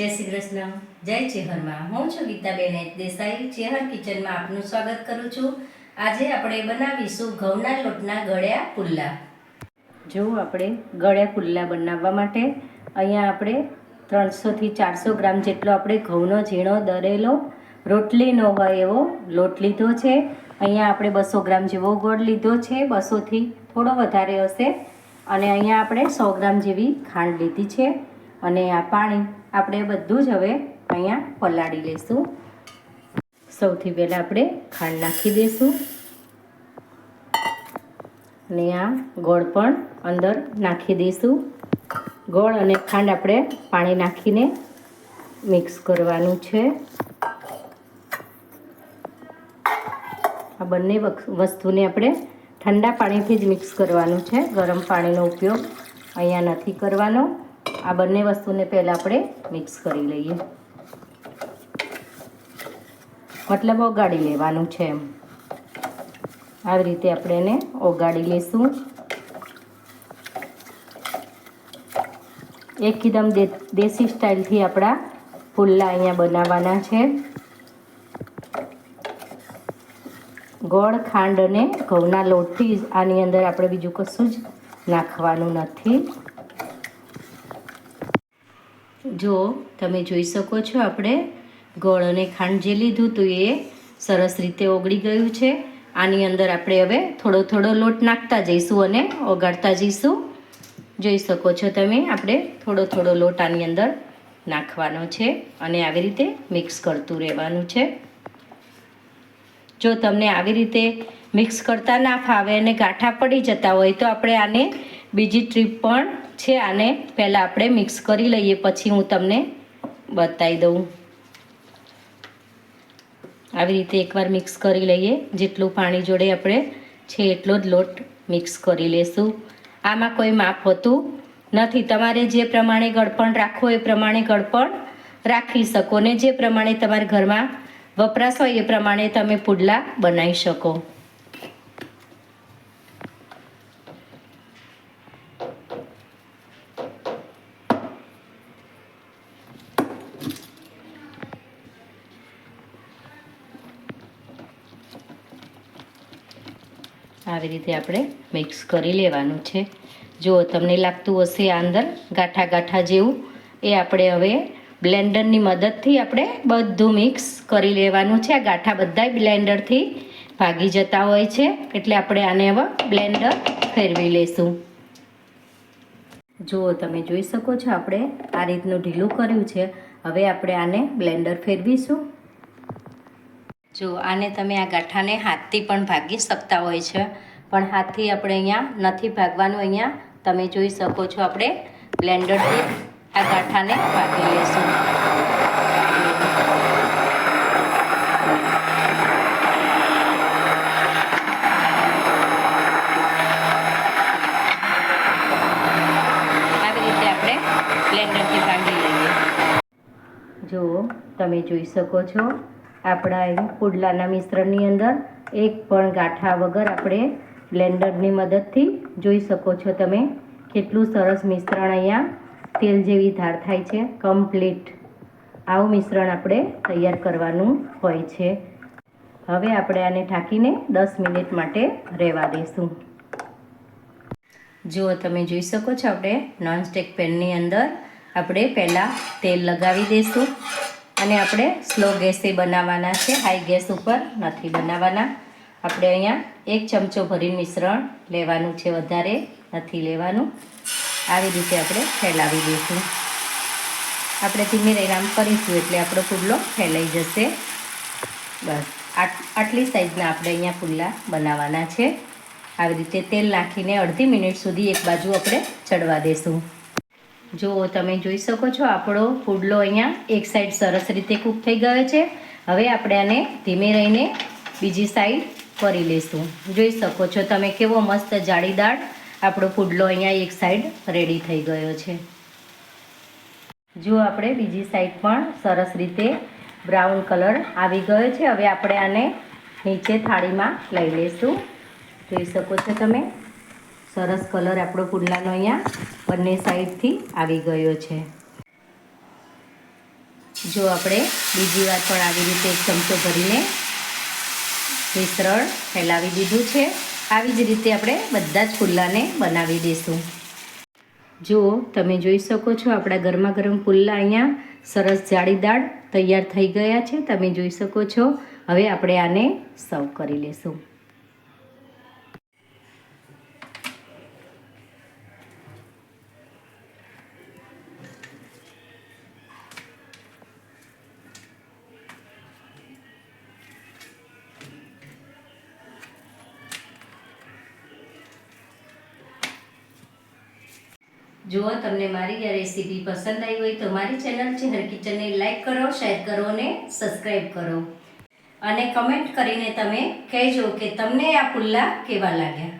જય શ્રી કૃષ્ણ. જય ચેહરમાં. હું છું ગીતાબેન દેસાઈ. ચેહર કિચનમાં આપનું સ્વાગત કરું છું. આજે આપણે બનાવીશું ઘઉંના લોટના ગળ્યા પુલ્લા. જો આપણે ગળ્યા પુલ્લા બનાવવા માટે અહીંયા આપણે ત્રણસોથી ચારસો ગ્રામ જેટલો આપણે ઘઉંનો ઝીણો, દરેલો, રોટલીનો હોય એવો લોટ લીધો છે. અહીંયા આપણે બસો ગ્રામ જેવો ગોળ લીધો છે. બસોથી થોડો વધારે હશે. અને અહીંયા આપણે સો ગ્રામ જેવી ખાંડ લીધી છે. અને આ પાણી આપણે બધું જ હવે અહીંયા પલાળી લઈશું. સૌથી પહેલાં આપણે ખાંડ નાખી દઈશું. અને આ ગોળ પણ અંદર નાખી દઈશું. ગોળ અને ખાંડ આપણે પાણી નાખીને મિક્સ કરવાનું છે. આ બંને વસ્તુને આપણે ઠંડા પાણીથી જ મિક્સ કરવાનું છે. ગરમ પાણીનો ઉપયોગ અહીંયા નથી કરવાનો. આ બંને વસ્તુને પહેલાં આપણે મિક્સ કરી લઈએ. મતલબ ઓગાળી લેવાનું છે એમ. આવી રીતે આપણે એને ઓગાળી લઈશું એકદમ દેશી સ્ટાઇલથી આપણા પુલ્લા અહીંયા બનાવવાના છે. ગોળ, ખાંડ અને ઘઉંના લોટથી આની અંદર આપણે બીજું કશું જ નાખવાનું નથી. જો તમે જોઈ શકો છો આપણે ગોળ અને ખાંડ જે લીધું હતું એ સરસ રીતે ઓગળી ગયું છે. આની અંદર આપણે હવે થોડો થોડો લોટ નાખતા જઈશું અને ઓગાળતા જઈશું. જોઈ શકો છો તમે, આપણે થોડો થોડો લોટ આની અંદર નાખવાનો છે અને આવી રીતે મિક્સ કરતું રહેવાનું છે. જો તમને આવી રીતે મિક્સ કરતા ના ફાવે અને ગાંઠા પડી જતા હોય તો આપણે આને બીજી ટ્રીપ પણ છે આને પહેલાં આપણે મિક્સ કરી લઈએ, પછી હું તમને બતાવી દઉં. આવી રીતે એકવાર મિક્સ કરી લઈએ. જેટલું પાણી જોડે આપણે છે એટલો જ લોટ મિક્સ કરી લેશું. આમાં કોઈ માપ હોતું નથી. તમારે જે પ્રમાણે ગળપણ રાખવો એ પ્રમાણે ગળપણ રાખી શકો. ને જે પ્રમાણે તમારા ઘરમાં વપરાશ હોય એ પ્રમાણે તમે પુડલા બનાવી શકો. આવી રીતે આપણે મિક્સ કરી લેવાનું છે. જો તમને લાગતું હશે આ અંદર ગાંઠા ગાંઠા જેવું, એ આપણે હવે બ્લેન્ડરની મદદથી આપણે બધું મિક્સ કરી લેવાનું છે. આ ગાંઠા બધાય બ્લેન્ડરથી ભાગી જતા હોય છે. એટલે આપણે આને હવે બ્લેન્ડર ફેરવી લઈશું જુઓ, તમે જોઈ શકો છો, આપણે આ રીતનું ઢીલું કર્યું છે. હવે આપણે આને બ્લેન્ડર ફેરવીશું. જો આને તમે આ ગાંઠાને હાથથી પણ ભાગી શકતા હોય છે. પણ હાથથી આપણે અહીંયા નથી ભાગવાનું. અહીંયા તમે જોઈ શકો છો આપણે બ્લેન્ડરથી આ ગાંઠાને ભાગી લઈશું. બ્લેન્ડરથી ભાગી લઈએ. જો તમે જોઈ શકો છો આપણા એ પુડલાના મિશ્રણની અંદર એક પણ ગાંઠા વગર આપણે બ્લેન્ડરની મદદથી જોઈ શકો છો તમે. કેટલું સરસ મિશ્રણ અહીંયા તેલ જેવી ધાર થાય છે. કમ્પ્લીટ આવું મિશ્રણ આપણે તૈયાર કરવાનું હોય છે. હવે આપણે આને ઢાંકીને દસ મિનિટ માટે રહેવા દઈશું જુઓ તમે જોઈ શકો છો આપણે નોનસ્ટિક પેનની અંદર આપણે પહેલાં તેલ લગાવી દઈશું અને આપણે સ્લો ગેસથી બનાવવાના છે. હાઈ ગેસ ઉપર નથી બનાવવાના. આપણે અહીંયા એક ચમચો ભરીને મિશ્રણ લેવાનું છે. વધારે નથી લેવાનું. આવી રીતે આપણે ફેલાવી દઈશું. આપણે ધીમે રહીને કરીશું એટલે આપણો પુડલો ફેલાઈ જશે. બસ. આટલી સાઈઝના આપણે અહીંયા પુલ્લા બનાવવાના છે. આવી રીતે તેલ નાખીને અડધી મિનિટ સુધી એક બાજુ આપણે ચડવા દઈશું જો તમે જોઈ શકો છો, આપણો પુડલો અહીંયા એક સાઈડ સરસ રીતે કૂક થઈ ગયો છે. હવે આપણે આને ધીમે રહીને બીજી સાઈડ કરી લઈશું જોઈ શકો છો તમે કેવો મસ્ત જાળીદાર આપણો પુડલો અહીંયા એક સાઈડ રેડી થઈ ગયો છે. જો આપણે બીજી સાઈડ પણ સરસ રીતે બ્રાઉન કલર આવી ગયો છે. હવે આપણે આને નીચે થાળીમાં લઈ લઈશું જોઈ શકો છો તમે? સરસ કલર આપણો પુડલાનો અહીંયા બંને સાઈડથી આવી ગયો છે. જો આપણે બીજી વાર પણ આવી રીતે એક ચમચો ભરીને મિશ્રણ ફેલાવી દીધું છે, આવી જ રીતે આપણે બધા જ પુલ્લાને બનાવી દઈશું. જુઓ તમે જોઈ શકો છો, આપણા ગરમા ગરમ પુલ્લા અહીંયા સરસ જાળીદાર તૈયાર થઈ ગયા છે, તમે જોઈ શકો છો. હવે આપણે આને સર્વ કરી લેશું. જો તમને મારી આ રેસીપી પસંદ આવી હોય તો મારી ચેનલ છે હર કિચનને લાઈક કરો, શેર કરો અને સબસ્ક્રાઈબ કરો. અને કમેન્ટ કરીને તમે કહેજો કે તમને આ પુલ્લા કેવા લાગ્યા.